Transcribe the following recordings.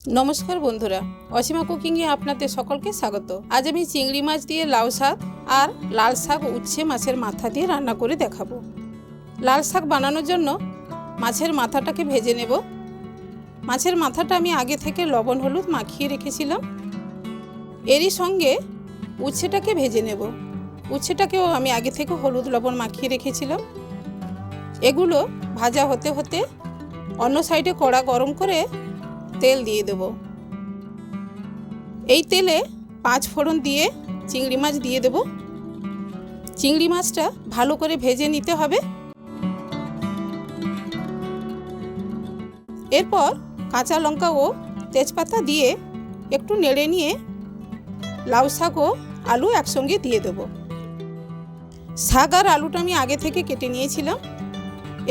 নমস্কার বন্ধুরা, অসীমা কুকিংয়ে আপনাদের সকলকে স্বাগত। আজ আমি চিংড়ি মাছ দিয়ে লাউ শাক আর লাল শাক উচ্ছে মাছের মাথা দিয়ে রান্না করে দেখাবো। লাল শাক বানানোর জন্য মাছের মাথাটাকে ভেজে নেব। মাছের মাথাটা আমি আগে থেকে লবণ হলুদ মাখিয়ে রেখেছিলাম। এরই সঙ্গে উচ্ছেটাকে ভেজে নেব। উচ্ছেটাকেও আমি আগে থেকে হলুদ লবণ মাখিয়ে রেখেছিলাম। এগুলো ভাজা হতে হতে অন্য সাইডে কড়া গরম করে তেল দিয়ে দেব। এই তেলে পাঁচ ফোড়ন দিয়ে চিংড়ি মাছ দিয়ে দেব। চিংড়ি মাছটা ভালো করে ভেজে নিতে হবে। এরপর কাঁচা লঙ্কা ও তেজপাতা দিয়ে একটু নেড়ে নিয়ে লাউ শাক ও আলু একসঙ্গে দিয়ে দেব। শাক আর আলুটা আমি আগে থেকে কেটে নিয়েছিলাম।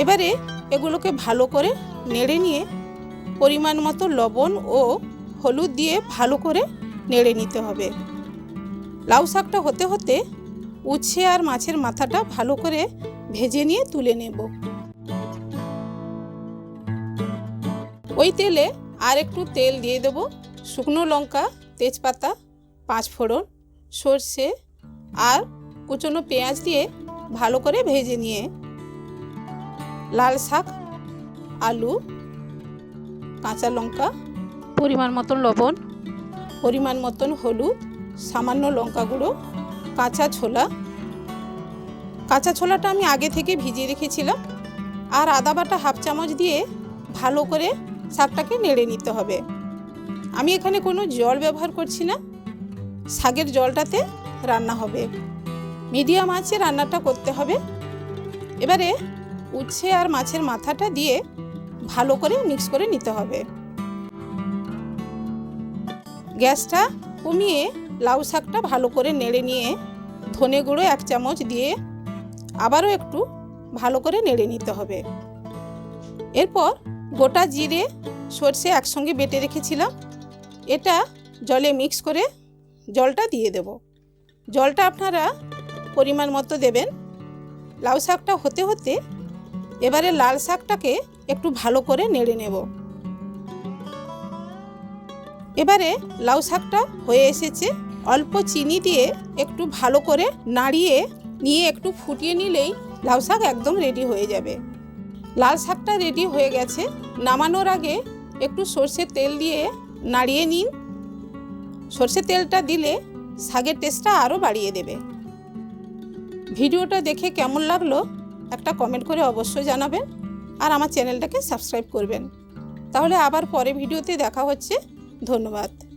এবারে এগুলোকে ভালো করে নেড়ে নিয়ে পরিমাণ মতো লবণ ও হলুদ দিয়ে ভালো করে নেড়ে নিতে হবে। লাউ শাকটা হতে হতে উচ্ছে আর মাছের মাথাটা ভালো করে ভেজে নিয়ে তুলে নেব। ওই তেলে আর একটু তেল দিয়ে দেব। শুকনো লঙ্কা, তেজপাতা পাঁচ ফোড়ন সর্ষে আর কুচনো পেঁয়াজ দিয়ে ভালো করে ভেজে নিয়ে লাল শাক, আলু কাঁচা লঙ্কা পরিমাণ মতন লবণ পরিমাণ মতন হলুদ সামান্য লঙ্কা গুঁড়ো কাঁচা ছোলা। কাঁচা ছোলাটা আমি আগে থেকে ভিজিয়ে রেখেছিলাম আর আদা বাটা হাফ চামচ দিয়ে ভালো করে শাকটাকে নেড়ে নিতে হবে। আমি এখানে কোনো জল ব্যবহার করছি না। শাকের জলটাতে রান্না হবে। মিডিয়াম আঁচে রান্নাটা করতে হবে। এবারে উচ্ছে আর মাছের মাথাটা দিয়ে ভালো করে মিক্স করে নিতে হবে। গ্যাসটা কমিয়ে লাউ শাকটা ভালো করে নেড়ে নিয়ে ধনে গুঁড়ো এক চামচ দিয়ে আবারও একটু ভালো করে নেড়ে নিতে হবে। এরপর গোটা জিরে সর্ষে একসঙ্গে বেটে রেখেছিলাম। এটা জলে মিক্স করে জলটা দিয়ে দেব। জলটা আপনারা পরিমাণ মতো দেবেন। লাউ শাকটা হতে হতে এবারে লাল শাকটাকে একটু ভালো করে নেড়ে নেব। এবারে লাউ শাকটা হয়ে এসেছে। অল্প চিনি দিয়ে একটু ভালো করে নাড়িয়ে নিয়ে একটু ফুটিয়ে নিলেই লাউ শাক একদম রেডি হয়ে যাবে। লাল শাকটা রেডি হয়ে গেছে। নামানোর আগে একটু সর্ষের তেল দিয়ে নাড়িয়ে নিন। সর্ষের তেলটা দিলে শাকের টেস্টটা আরও বাড়িয়ে দেবে। ভিডিওটা দেখে কেমন লাগল একটা কমেন্ট করে অবশ্যই জানাবেন। আর আমার চ্যানেলটাকে সাবস্ক্রাইব করবেন। তাহলে আবার পরে ভিডিওতে দেখা হচ্ছে। ধন্যবাদ।